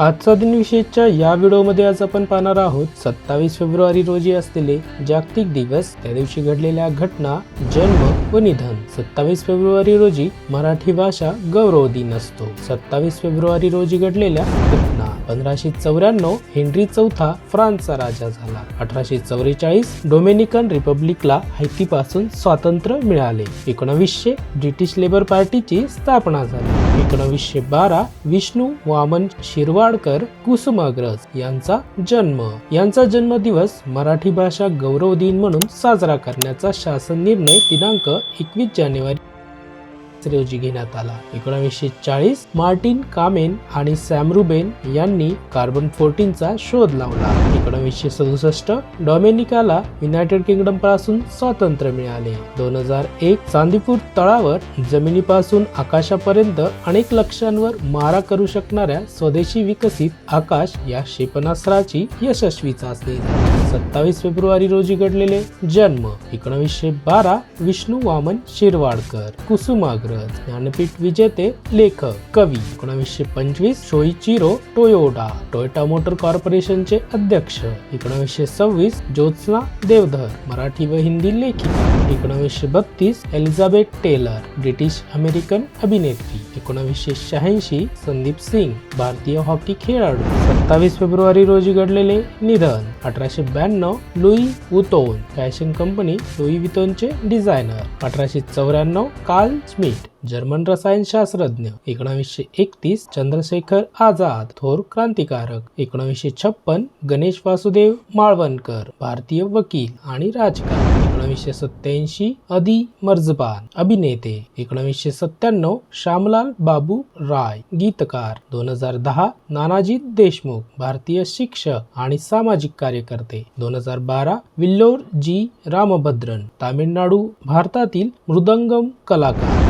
आजचा दिन विशेषच्या या व्हिडिओमध्ये आज आपण पाहणार आहोत सत्तावीस फेब्रुवारी रोजी असलेले जागतिक दिवस त्या दिवशी घडलेल्या घटना जन्म व निधन. सत्तावीस फेब्रुवारी रोजी मराठी भाषा गौरव दिन असतो. सत्तावीस फेब्रुवारी रोजी घडलेल्या घटना. पंधराशे चौऱ्याण्णव हेनरी चौथा फ्रान्सचा राजा झाला. अठराशे चौवेचाळीस डोमिनिकन रिपब्लिकला हायतीपासून स्वातंत्र्य मिळाले. एकोणावीसशे ब्रिटिश लेबर पार्टीची स्थापना झाली. एकोणावीसशे बारा विष्णू वामन शिरवाडकर कुसुमाग्रज यांचा जन्म. यांचा जन्मदिवस मराठी भाषा गौरव दिन म्हणून साजरा करण्याचा शासन निर्णय दिनांक एकवीस जानेवारी रोजी घेण्यात आला. एकोणावीसशे चाळीस मार्टिन कामेन आणि सॅमरुबेन यांनी कार्बन फोर्टीनचा शोध लावला. एकोणावीसशे सदुसष्ट डॉमेनिकाला युनायटेड किंगडमपासून स्वातंत्र्य मिळाले. दोन हजार एक चांदीपूर तळावर जमिनीपासून आकाशापर्यंत अनेक लक्ष्यांवर मारा करू शकणाऱ्या स्वदेशी विकसित आकाश या क्षेपणास्त्राची यशस्वी चाचणी. सत्तावीस फेब्रुवारी रोजी घडलेले जन्म. एकोणावीसशे बारा विष्णू वामन शिरवाडकर कुसुमाग्रज ज्ञानपीठ विजेते लेखक कवी एकोणावीसशे पंचवीस शोईचिरो टोयोडा टोयोटा मोटर कॉर्पोरेशनचे अध्यक्ष एकोणावीसशे सव्वीस ज्योत्स्ना देवधर मराठी व हिंदी लेखिका एकोणावीसशे बत्तीस एलिझाबेथ टेलर ब्रिटिश अमेरिकन अभिनेत्री. एकोणावीसशे शहाऐंशी संदीप सिंग भारतीय हॉकी खेळाडू. सत्तावीस फेब्रुवारी रोजी घडलेले निधन. अठराशे ब्याण्णव Louis Vuitton fashion company Louis वितोनचे designer. अठराशे चौऱ्याण्णव कार्ल स्मिथ. जर्मन रसायनशास्त्रज्ञ एकोणावीसशे एकतीस चंद्रशेखर आझाद थोर क्रांतिकारक एकोणावीसशे छप्पन गणेश वासुदेव माळवणकर भारतीय वकील आणि राजकारणी एकोणावीसशे सत्याऐंशी अदी मर्जबान अभिनेते एकोणावीसशे सत्त्याण्णव श्यामलाल बाबू राय गीतकार दोन हजार दहा नानाजी देशमुख भारतीय शिक्षक आणि सामाजिक कार्यकर्ते दोन हजार बारा विल्लोर जी रामभद्रन तामिळनाडू भारतातील मृदंगम कलाकार.